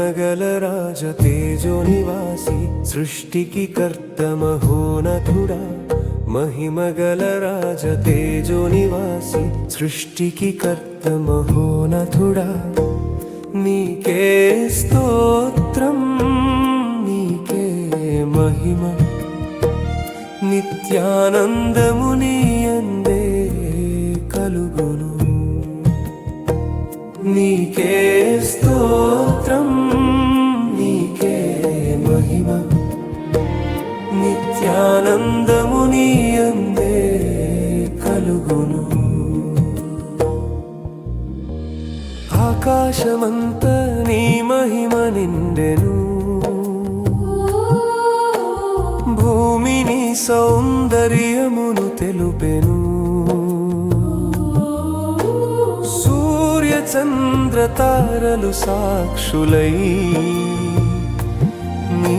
రాజ తేజో నివాసి సృష్టికి కర్త మహోనథుడా మహిమగల రాజ తేజో నివాసి సృష్టికి కర్త మహోనథుడా నీకే స్తోత్రం నీకే మహిమ నిత్యానందము నీ అందే కలుగును నీకే స్తోత్రం నిండెను భూమిని సౌందర్యమును తెలుపెను సూర్య చంద్ర తారలు సాక్షులై నీ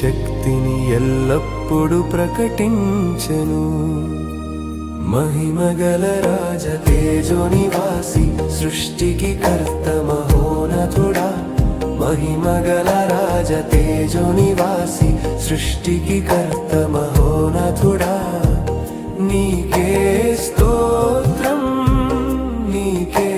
శక్తిని ఎల్లప్పుడూ ప్రకటించను మహిమగల రాజ తేజో నివాసి సృష్టికి కర్త మహోనతుడా మహిమగల రాజ తేజో నివాసి సృష్టికి కర్త మహోనథుడా. నీకే స్తోత్రం నీకే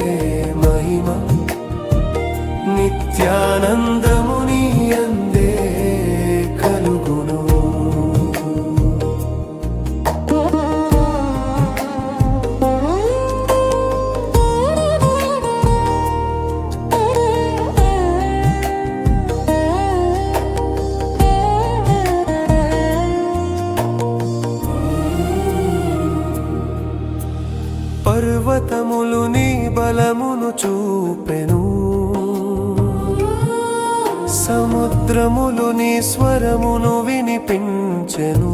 బలమును చూపెను. సముద్రములు నీ స్వరమును వినిపించెను.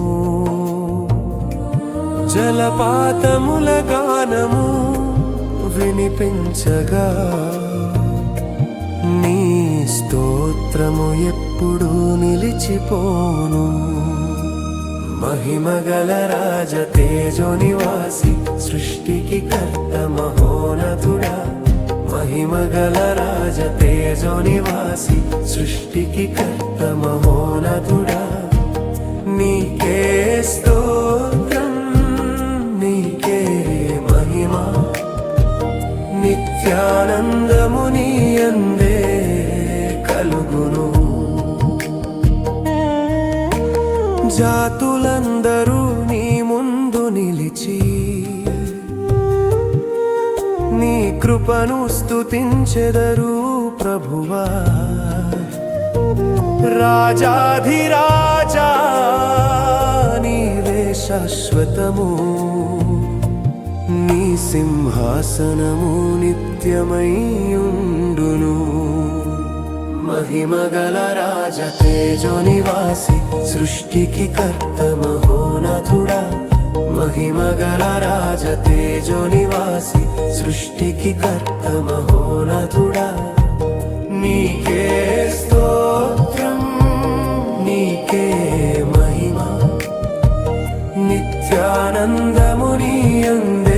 జలపాతముల గానము వినిపించగా. నీ స్తోత్రము ఎప్పుడూ నిలిచిపోను. మహిమగల రాజ తేజోనివాసి సృష్టికి కర్త. మహోనతుడా మహిమగల రాజ తేజో నివాసి సృష్టికి కర్త మహోనతుడా నీకే స్తోత్రం నీకే మహిమ నిత్యానందము నీ అందే కలుగును. జాతులందరూ నీ ముందు నిలిచి కృపను స్థుతించెదరు ప్రభువా. రాజాధిరాజా నీవే శాశ్వతము. నీ సింహాసనము నిత్యమయ్యుండును. మహిమగల రాజ తేజో నివాసి సృష్టికి కర్త మహోనథుడా మహిమగల రాజ తేజో నివాసి సృష్టికి కర్త మహోనతుడా నీకే స్తోత్రం నీకే మహిమ. నిత్యానందముని అందే